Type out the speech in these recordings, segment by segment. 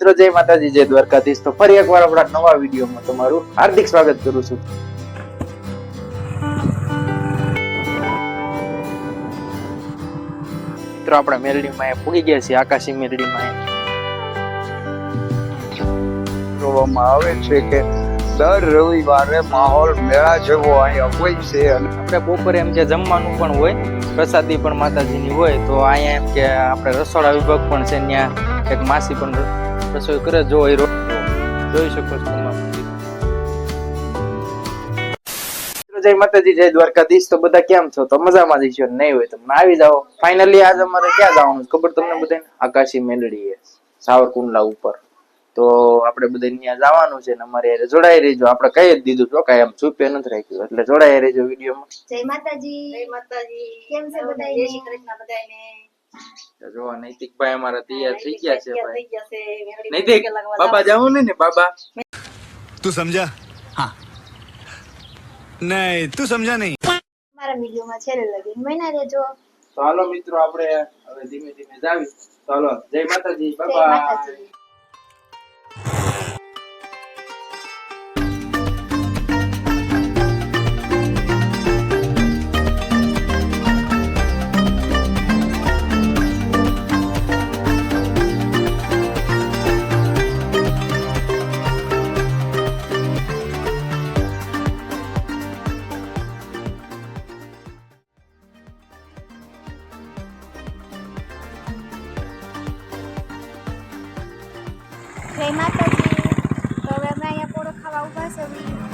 મિત્રો, જય માતાજી, જય દ્વારકાધીશ. તો ફરી એકવાર આપણા નવા વિડીયોમાં તમારું હાર્દિક સ્વાગત કરું છું. મિત્રો, આપણે મેલડીમાં એ પૂગી ગયા છીએ, આકાશી મેલડીમાં જોવામાં આવે છે કે દર રવિવારે માહોલ મેળા જેવો અહીંયા હોય છે. આપણે બપોરે એમ કે જમવાનું પણ હોય, પ્રસાદી પણ માતાજીની હોય, તો અહીંયા એમ કે આપણે રસોડા વિભાગ પણ છે, ત્યાં એક માસી પણ રસોઈ કરે જો એ જોઈ શકો છો જય માતાજી જય દ્વારકાધીશ. તો બધા કેમ છો? તો મજામાં જઈશો નહીં હોય તો આવી જાઓ. ફાઇનલી આજે અમારે ક્યાં જવાનું ખબર તમને બધાને? આકાશી મેલડી સાવરકુંડલા ઉપર. તો આપણે બધા ત્યાં જવાનું છે ને અમારે હારે જોડાઈ રહીજો. આપણે કહી જ દીધું છો કાંઈ આમ ચૂપે નથી રાખ્યું. એટલે જોડાઈ રહેજો વિડીયોમાં. જય માતાજી. જય માતાજી. કેમ છે બધા જય શ્રી કૃષ્ણ બધાયને. જો નૈતિક ભાઈ અમારા તૈયાર થઈ ગયા છે ભાઈ નૈતિક બાબા જાવું ને બાબા. તું સમજા? હા. નહીં તું સમજા નહીં. મારા વિડિયોમાં છેલ્લે લગીન મહિના રહેજો. તો હાલો મિત્રો આપણે હવે ધીમે ધીમે જાવી. તો હાલો જય માતાજી બાબા. જય માતાજી. તો હવે અમે અહીંયા પોળો ખાવા ઊભા છે.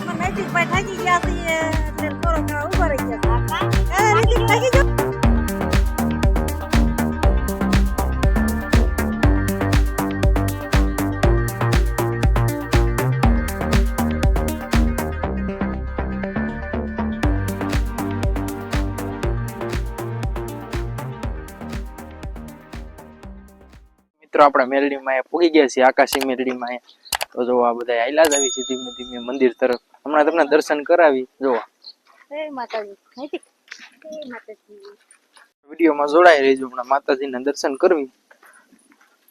મને નૈતિકભાઈ થાકી ગયા છીએ, એટલે થોડોક ઊભા મિત્રો આપણે મેરડીમાં પૂગી ગયા છીએ આકાશી મેરડીમાં તો જો આ બધા આયલા જ આવી છે ધીમે ધીમે મંદિર તરફ. હમણાં તમને દર્શન કરાવી જોવા. વિડીયોમાં જોડાઈ રહીજો હમણાં માતાજીના દર્શન કરવી.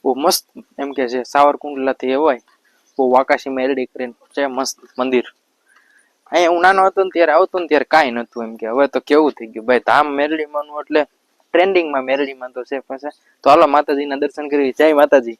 બહુ મસ્ત એમ કે છે સાવરકુંડલાથી એવાય હોય. બહુ આકાશી મેરડી કરીને છે મસ્ત મંદિર. અહીંયા હું નાનો હતો ને ત્યારે આવતો ને ત્યારે કાંઈ નતું એમ કે. હવે તો કેવું થઈ ગયું. ભાઈ ધામ મેરડીમાંનું એટલે ટ્રેન્ડિંગમાં મેરડીમાં તો છે પછી. તો હાલો માતાજીના દર્શન કરી જય માતાજી.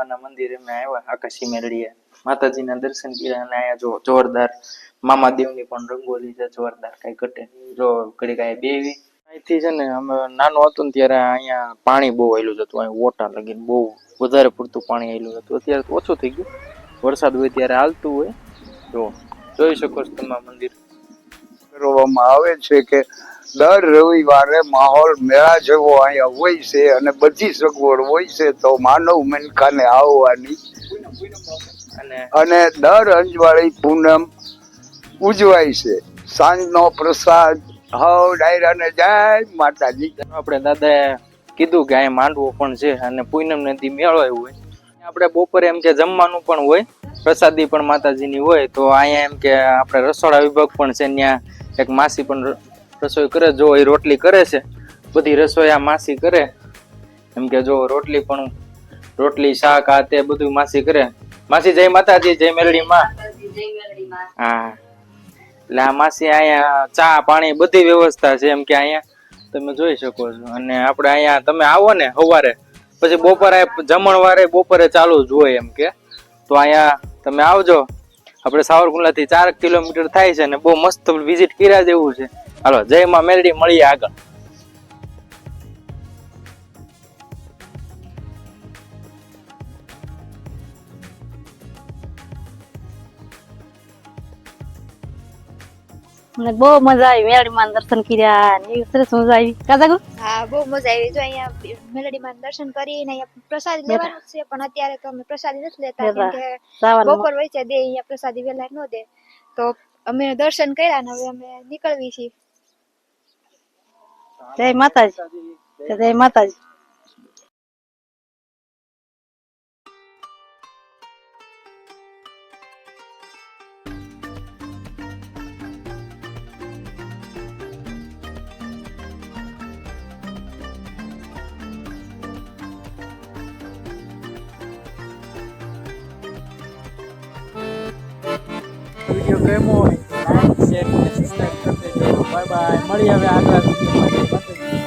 મેરડીમાના મંદિરે અમે આવ્યા, આકાશી મેળીએ માતાજીના દર્શન કર્યા અને આયા જો જોરદાર. મામા દેવની પણ રંગોલી છે, જોરદાર કઈ ઘટે. જો ઘડી કાંઈ બેવી અહીંથી છે ને અમે નાનો હતો ને ત્યારે અહીંયા પાણી બહુ આવેલું હતું, અહીં ઓટા લગીને બહુ વધારે પૂરતું પાણી આવેલું હતું. અત્યારે તો ઓછું થઈ ગયું. વરસાદ હોય ત્યારે હાલતું હોય. જો, જોઈ શકો છો તમે મંદિર. કરવામાં આવે છે કે દર રવિવારે માહોલ મેળા જેવો અહીંયા હોય છે અને બધી સગવડ હોય છે તો માનવ મનખાને આવવાની. અને દર અંજવાળી પૂનમ ઉજવાય છે. સાંજનો પ્રસાદ. હવ ડાયરાને જય માતાજી. આપણે દાદાએ કીધું કે અહીંયા માંડવો પણ છે અને પૂનમ નદી મેળો હોય. આપણે બપોરે એમ કે જમવાનું પણ હોય પ્રસાદી પણ માતાજીની હોય. તો અહીંયા એમ કે આપણે રસોડા વિભાગ પણ છે ત્યાં એક માસી પણ રસોઈ કરે, જો એ રોટલી કરે છે, બધી રસોઈ આ માસી કરે. એમ કે જો રોટલી પણ રોટલી, શાક, આ તે બધું માસી કરે. માસી જય માતાજી, જય મેલડી માં. હા. એટલે આ માસી અહીંયા ચા, પાણી બધી વ્યવસ્થા છે એમ કે અહીંયા તમે જોઈ શકો છો. અને આપણે અહીંયા તમે આવો ને સવારે. પછી બપોરે જમણવારે બપોરે ચાલુ જ હોય એમ કે. તો અહીંયા તમે આવજો. આપણે સાવરકુંડલા થી ચાર કિલોમીટર થાય છે ને બહુ મસ્ત વિઝિટ કર્યા જેવું છે. હાલો જય માં મેલડી મળીએ આગળ. મને બહુ મજા આવી મેલડી માં દર્શન કર્યા ને સરસ મજા આવી. કાજા હા બહુ મજા આવી. જો અહીંયા મેલડીમાં દર્શન કરીને અહીંયા પ્રસાદી લેવાનું છે પણ અત્યારે તો અમે પ્રસાદી નથી લેતા. કેમ કે બપોર વચ્ચે દે અહીંયા પ્રસાદી વહેલા ન દે. તો અમે દર્શન કર્યા ને હવે અમે નીકળવી છીએ. જય માતાજી જય માતાજી વીડિયો ગમ્યો હોય બાય. મળી હવે આગળ.